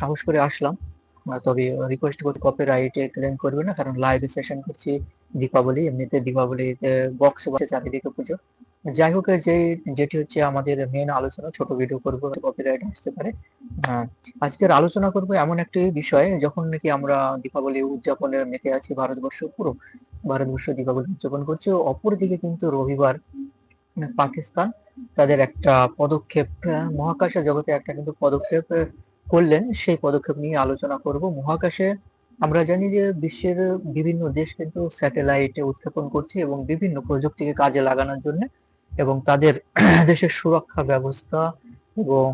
সাহস করে আসলাম। তবে রিকোয়েস্ট করতে কপিরাইটে ক্লেম করবে না, কারণ লাইভ সেশন করছি দীপাবলি, এমনিতে দীপাবলিতে বক্স বসে চারিদিকে পুজো। যাই হোক, যে, যেটি হচ্ছে আমাদের মেন আলোচনা, ছোট ভিডিও করব কপিরাইট আসতে পারে। আজকের আলোচনা করব এমন একটি বিষয়, যখন নাকি আমরা দীপাবলি উদযাপনের মেতে আছি, ভারতবর্ষ পুরো, ভারতবর্ষ দীপাবলি উদযাপন করছে, অপরদিকে কিন্তু রবিবার পাকিস্তান, তাদের একটা পদক্ষেপ মহাকাশ জগতে একটা কিন্তু পদক্ষেপ করলেন, সেই পদক্ষেপ নিয়ে আলোচনা করব। মহাকাশে আমরা জানি যে বিশ্বের বিভিন্ন দেশ কিন্তু স্যাটেলাইটে উৎক্ষেপণ করছে এবং বিভিন্ন প্রযুক্তিকে কাজে লাগানোর জন্য এবং তাদের দেশের সুরক্ষা ব্যবস্থা এবং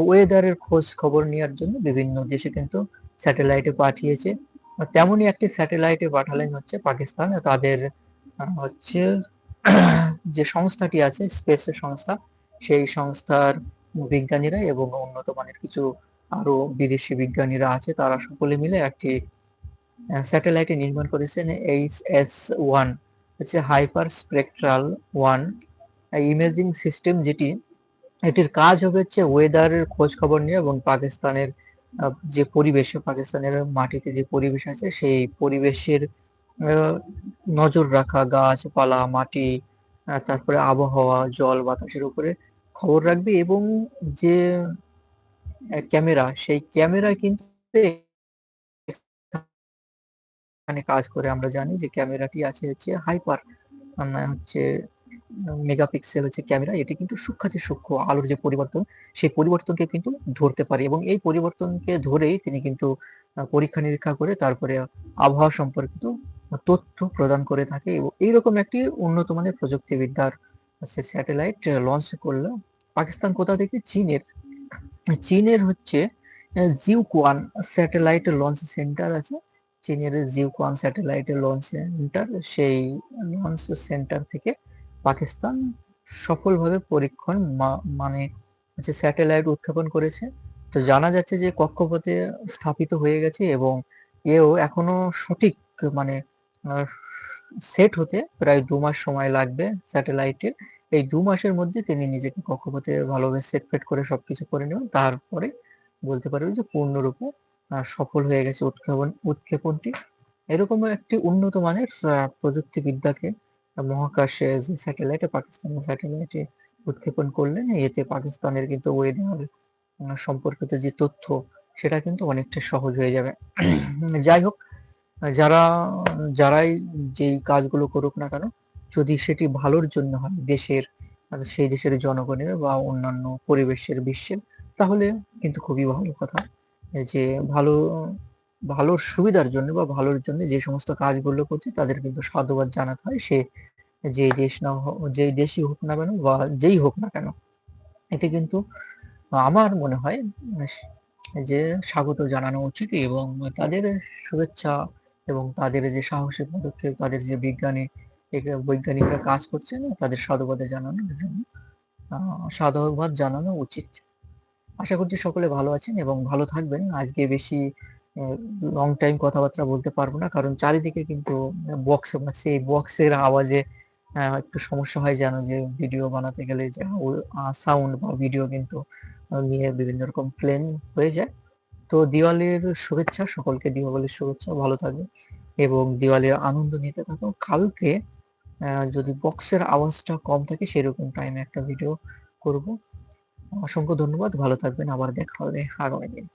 ওয়েদারের খোঁজ খবর নেওয়ার জন্য বিভিন্ন দেশে কিন্তু স্যাটেলাইটে পাঠিয়েছে। তেমনই একটি স্যাটেলাইটে পাঠালেন হচ্ছে পাকিস্তান। তাদের হচ্ছে যে সংস্থাটি আছে, স্পেস সংস্থা, সেই সংস্থার বিজ্ঞানীরা এবং উন্নত মানের কিছু আরও বিদেশি বিজ্ঞানীরা আছে, তারা সকলে মিলে একটি স্যাটেলাইটে নির্মাণ করেছেন এইচ এস ওয়ান, হচ্ছে hyper spectral one imaging system যেটি, এটির কাজ হবে হচ্ছে ওয়েদারের খোঁজ খবর নিয়ে এবং পাকিস্তানের যে পরিবেশ, পাকিস্তানের মাটিতে যে পরিবেশ আছে, সেই পরিবেশের নজর রাখা, গাছপালা, মাটি তারপরে আবহাওয়া, জল, বাতাসের উপরে খবর রাখবে এবং যে ক্যামেরা, সেই ক্যামেরা কিন্তু এখানে কাজ করে। আমরা জানি যে ক্যামেরাটি আছে হচ্ছে হাইপার হচ্ছে মেগাপিক্সেল হচ্ছে ক্যামেরা। এটি কিন্তু সূক্ষ্মাতি সূক্ষ্ম আলোর যে পরিবর্তন, সেই পরিবর্তনকে কিন্তু ধরতে পারে এবং এই পরিবর্তনকে ধরেই তিনি কিন্তু পরীক্ষা নিরীক্ষা করে তারপরে আবহাওয়া সম্পর্কিত তথ্য প্রদান করে থাকে এবং এইরকম একটি উন্নত মানের প্রযুক্তিবিদ্যার স্যাটেলাইট লঞ্চ করল। পাকিস্তান কোথা থেকে? চীনের। চীনের হচ্ছে জিউকুয়ান স্যাটেলাইট লঞ্চ সেন্টার আছে। চীনের জিউকুয়ান স্যাটেলাইট লঞ্চ সেন্টার সেই লঞ্চ সেন্টার থেকে পাকিস্তান সফলভাবে পরীক্ষণ মানে হচ্ছে স্যাটেলাইট উৎক্ষেপণ করেছে। তো জানা যাচ্ছে যে কক্ষপথে স্থাপিত হয়ে গেছে এবং এও এখনও সঠিক মানে সেট হতে প্রায় দু মাস সময় লাগবে স্যাটেলাইটের এই দু মাসের মধ্যে তিনি নিজেকে কক্ষপথে ভালোভাবে সেট ফেট করে সবকিছু করে নেবেন তারপরে বলতে পারবে যে পূর্ণরূপে সফল হয়ে গেছে উৎক্ষেপণ, উৎক্ষেপণটি। এরকম একটি উন্নত মানের প্রযুক্তিবিদ্যাকে মহাকাশে যে স্যাটেলাইটে পাকিস্তানের স্যাটেলাইটে উৎক্ষেপণ করলেন, এতে পাকিস্তানের কিন্তু ওয়েদার সম্পর্কিত যে তথ্য, সেটা কিন্তু অনেকটা সহজ হয়ে যাবে। যাই হোক, যারা, যারাই যেই কাজগুলো করুক না কেন যদি সেটি ভালোর জন্য হয় দেশের সেই দেশের জনগণের বা অন্যান্য পরিবেশের বিশ্বের, তাহলে কিন্তু খুবই ভালো কথা। যে ভালো, ভালোর সুবিধার জন্য বা ভালোর জন্য যে সমস্ত কাজগুলো করছে, তাদের কিন্তু সাধুবাদ জানাতে হয়। সে যে দেশ না যেই দেশই হোক না কেন বা যেই হোক না কেন এটি কিন্তু আমার মনে হয় যে স্বাগত জানানো উচিত এবং তাদের শুভেচ্ছা এবং তাদের যে সাহসী পদক্ষেপ, তাদের যে বিজ্ঞানী বৈজ্ঞানিকরা কাজ করছেন তাদের সাধুবাদে জানানোর জন্য। সাধুবাদ জানানো উচিত। আশা করছি সকলে ভালো আছেন এবং ভালো থাকবেন। আজকে বেশি লং টাইম কথাবার্তা বলতে পারব না, কারণ চারিদিকে কিন্তু বক্স বাজছে এই বক্সের আওয়াজে একটু সমস্যা হয় জানো যে ভিডিও বানাতে গেলে যে সাউন্ড বা ভিডিও কিন্তু নিয়ে বিভিন্ন রকম প্লেন হয়ে যায়। তো দিওয়ালির শুভেচ্ছা, সকলকে দিওয়ালির শুভেচ্ছা, ভালো থাকবে এবং দিওয়ালির আনন্দ নিতে থাকো কালকে যদি বক্সের আওয়াজটা কম থাকে, সেরকম টাইমে একটা ভিডিও করব। অসংখ্য ধন্যবাদ, ভালো থাকবেন, আবার দেখা হবে আগামী দিন।